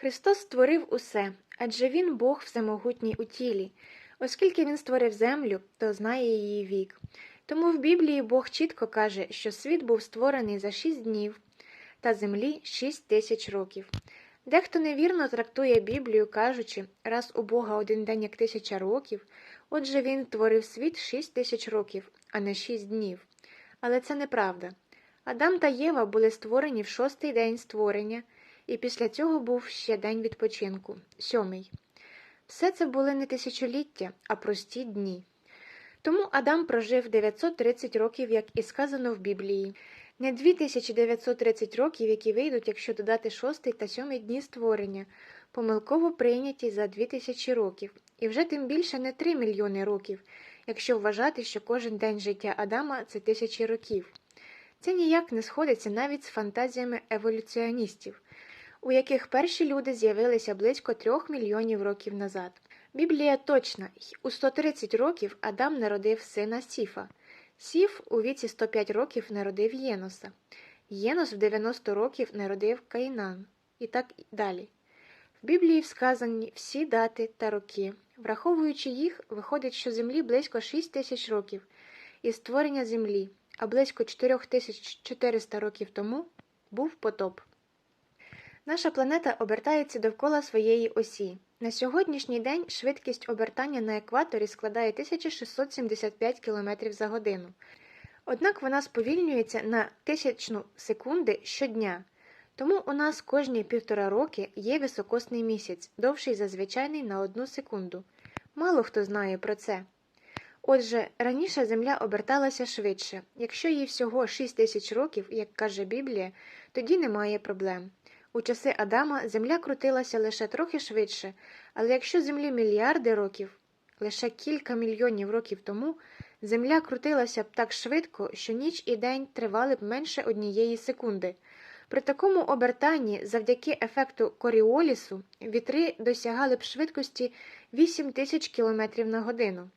Христос створив усе, адже Він Бог всемогутній у тілі. Оскільки Він створив землю, то знає її вік. Тому в Біблії Бог чітко каже, що світ був створений за шість днів та землі шість тисяч років. Дехто невірно трактує Біблію, кажучи, раз у Бога один день як тисяча років, отже він творив світ шість тисяч років, а не шість днів. Але це неправда. Адам та Єва були створені в шостий день створення, і після цього був ще день відпочинку сьомий. Все це були не тисячоліття, а прості дні. Тому Адам прожив 930 років, як і сказано в Біблії, не 2930 років, які вийдуть, якщо додати шостий та сьомий дні створення, помилково прийняті за 2000 років, і вже тим більше не 3 мільйони років, якщо вважати, що кожен день життя Адама це тисячі років. Це ніяк не сходиться навіть з фантазіями еволюціоністів, у яких перші люди з'явилися близько трьох мільйонів років назад. Біблія точна, у 130 років Адам народив сина Сіфа. Сіф у віці 105 років народив Єноса. Єнос в 90 років народив Каїнан. І так далі. В Біблії всказані всі дати та роки. Враховуючи їх, виходить, що землі близько 6 тисяч років із створення землі, а близько 4400 років тому був потоп. Наша планета обертається довкола своєї осі. На сьогоднішній день швидкість обертання на екваторі складає 1675 км за годину. Однак вона сповільнюється на тисячну секунди щодня. Тому у нас кожні півтора роки є високосний місяць, довший за звичайний на одну секунду. Мало хто знає про це. Отже, раніше Земля оберталася швидше. Якщо їй всього 6 тисяч років, як каже Біблія, тоді немає проблем. У часи Адама Земля крутилася лише трохи швидше, але якщо Землі мільярди років, лише кілька мільйонів років тому, Земля крутилася б так швидко, що ніч і день тривали б менше однієї секунди. При такому обертанні, завдяки ефекту Коріолісу, вітри досягали б швидкості 8 тисяч км на годину.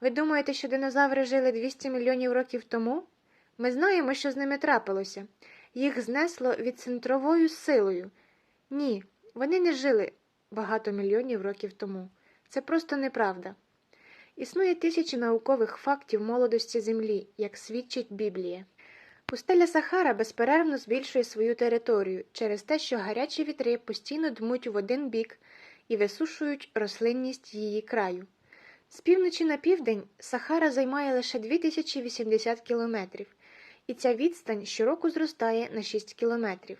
Ви думаєте, що динозаври жили 200 мільйонів років тому? Ми знаємо, що з ними трапилося. Їх знесло відцентровою силою. Ні, вони не жили багато мільйонів років тому. Це просто неправда. Існує тисячі наукових фактів молодості Землі, як свідчить Біблія. Пустеля Сахара безперервно збільшує свою територію через те, що гарячі вітри постійно дмуть в один бік і висушують рослинність її краю. З півночі на південь Сахара займає лише 2080 кілометрів, і ця відстань щороку зростає на 6 кілометрів.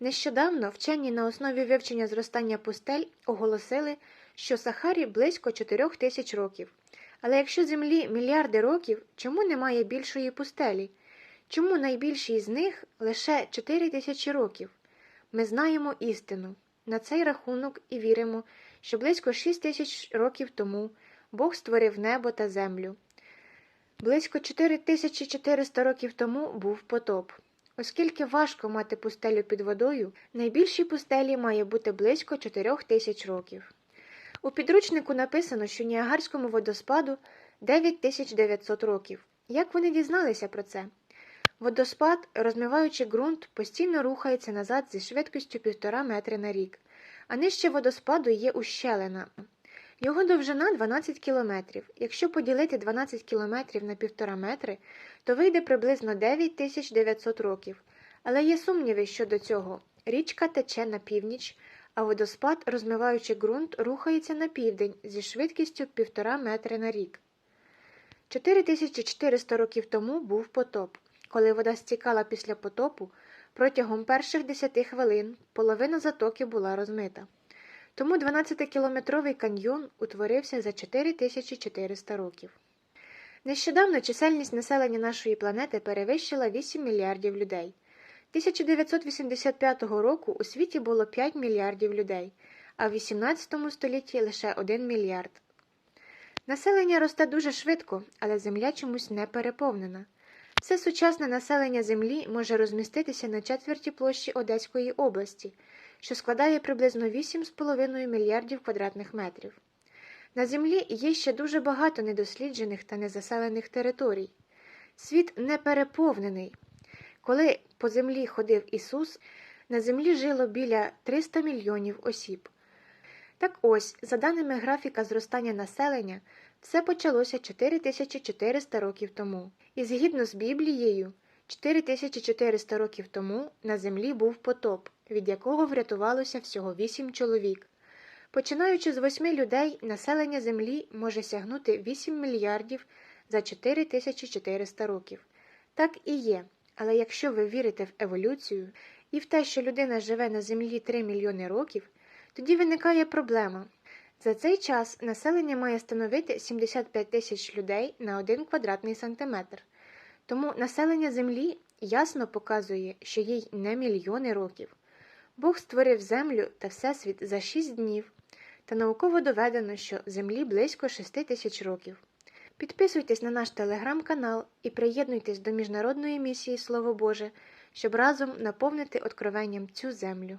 Нещодавно вчені на основі вивчення зростання пустель оголосили, що Сахарі близько 4 тисяч років. Але якщо Землі мільярди років, чому немає більшої пустелі? Чому найбільшій з них лише 4 тисячі років? Ми знаємо істину. На цей рахунок і віримо, що близько 6 тисяч років тому Бог створив небо та землю. Близько 4400 років тому був потоп. Оскільки важко мати пустелю під водою, найбільшій пустелі має бути близько 4000 років. У підручнику написано, що Ніагарському водоспаду 9900 років. Як вони дізналися про це? Водоспад, розмиваючи ґрунт, постійно рухається назад зі швидкістю 1,5 метри на рік, а нижче водоспаду є ущелина. Його довжина 12 кілометрів. Якщо поділити 12 кілометрів на 1,5 метри, то вийде приблизно 9900 років. Але є сумніви щодо цього. Річка тече на північ, а водоспад, розмиваючи ґрунт, рухається на південь зі швидкістю 1,5 метри на рік. 4400 років тому був потоп. Коли вода стікала після потопу, протягом перших 10 хвилин половина затоки була розмита. Тому 12-кілометровий каньйон утворився за 4400 років. Нещодавно чисельність населення нашої планети перевищила 8 мільярдів людей. 1985 року у світі було 5 мільярдів людей, а в 18 столітті лише 1 мільярд. Населення росте дуже швидко, але земля чомусь не переповнена. Все сучасне населення Землі може розміститися на четверті площі Одеської області, що складає приблизно 8,5 мільярдів квадратних метрів. На Землі є ще дуже багато недосліджених та незаселених територій. Світ не переповнений. Коли по землі ходив Ісус, на землі жило біля 300 мільйонів осіб. Так ось, за даними графіка зростання населення, все почалося 4400 років тому. І згідно з Біблією, 4400 років тому на землі був потоп, від якого врятувалося всього 8 чоловік. Починаючи з 8 людей, населення землі може сягнути 8 мільярдів за 4400 років. Так і є. Але якщо ви вірите в еволюцію і в те, що людина живе на землі 3 мільйони років, тоді виникає проблема. За цей час населення має становити 75 тисяч людей на 1 квадратний сантиметр. Тому населення Землі ясно показує, що їй не мільйони років. Бог створив Землю та Всесвіт за шість днів, та науково доведено, що Землі близько шести тисяч років. Підписуйтесь на наш телеграм-канал і приєднуйтесь до міжнародної місії Слово Боже, щоб разом наповнити откровенням цю землю.